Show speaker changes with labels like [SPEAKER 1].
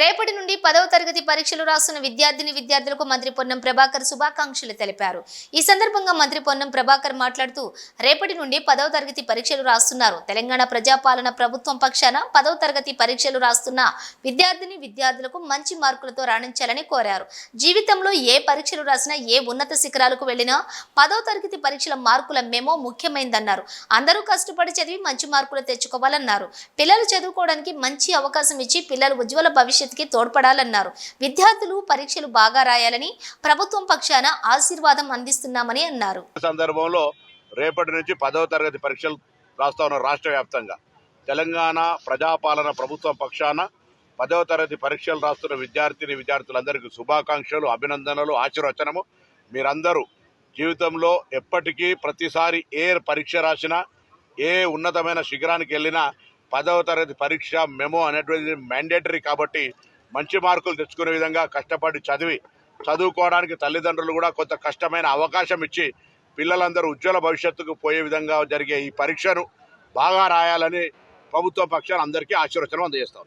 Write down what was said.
[SPEAKER 1] రేపటి నుండి పదవ తరగతి పరీక్షలు రాస్తున్న విద్యార్థిని విద్యార్థులకు మంత్రి పొన్నం ప్రభాకర్ శుభాకాంక్షలు తెలిపారు. ఈ సందర్భంగా మంత్రి పొన్నం ప్రభాకర్ మాట్లాడుతూ రేపటి నుండి పదవ తరగతి పరీక్షలు రాస్తున్నారు. తెలంగాణ ప్రజాపాలన ప్రభుత్వం పక్షాన పదవ తరగతి పరీక్షలు రాస్తున్న విద్యార్థిని విద్యార్థులకు మంచి మార్కులతో రాణించాలని కోరారు. జీవితంలో ఏ పరీక్షలు రాసినా ఏ ఉన్నత శిఖరాలకు వెళ్ళినా పదవ తరగతి పరీక్షల మార్కుల మేమో ముఖ్యమైందన్నారు. అందరూ కష్టపడి చదివి మంచి మార్కులు తెచ్చుకోవాలన్నారు. పిల్లలు చదువుకోవడానికి మంచి అవకాశం ఇచ్చి పిల్లలు ఉజ్వల భవిష్యత్తుకి తోడ్పడాలన్నారు. విద్యార్థులు పరీక్షలు బాగా రాయాలని ప్రభుత్వం పక్షాన ఆశీర్వాదం అందిస్తున్నామని అన్నారు.
[SPEAKER 2] సందర్భంలో రేపటి నుంచి పదవ తరగతి పరీక్షలు రాస్తా ఉన్నారు రాష్ట్ర వ్యాప్తంగా. తెలంగాణ ప్రజాపాలన ప్రభుత్వం పక్షాన పదవ తరగతి పరీక్షలు రాస్తున్న విద్యార్థిని విద్యార్థులందరికీ శుభాకాంక్షలు అభినందనలు ఆశీర్వచనము. మీరందరూ జీవితంలో ఎప్పటికీ ప్రతిసారి ఏ పరీక్ష రాసినా ఏ ఉన్నతమైన శిఖరానికి వెళ్ళినా పదవ తరగతి పరీక్ష మెమో అనేటువంటిది మ్యాండేటరీ కాబట్టి మంచి మార్కులు తెచ్చుకునే విధంగా కష్టపడి చదివి చదువుకోవడానికి తల్లిదండ్రులు కూడా కొంత కష్టమైన అవకాశం ఇచ్చి పిల్లలందరూ ఉజ్వల భవిష్యత్తుకు పోయే విధంగా జరిగే ఈ పరీక్షను బాగా రాయాలని ప్రభుత్వ పక్షాలు అందరికీ ఆశీర్వచనం అందజేస్తాం.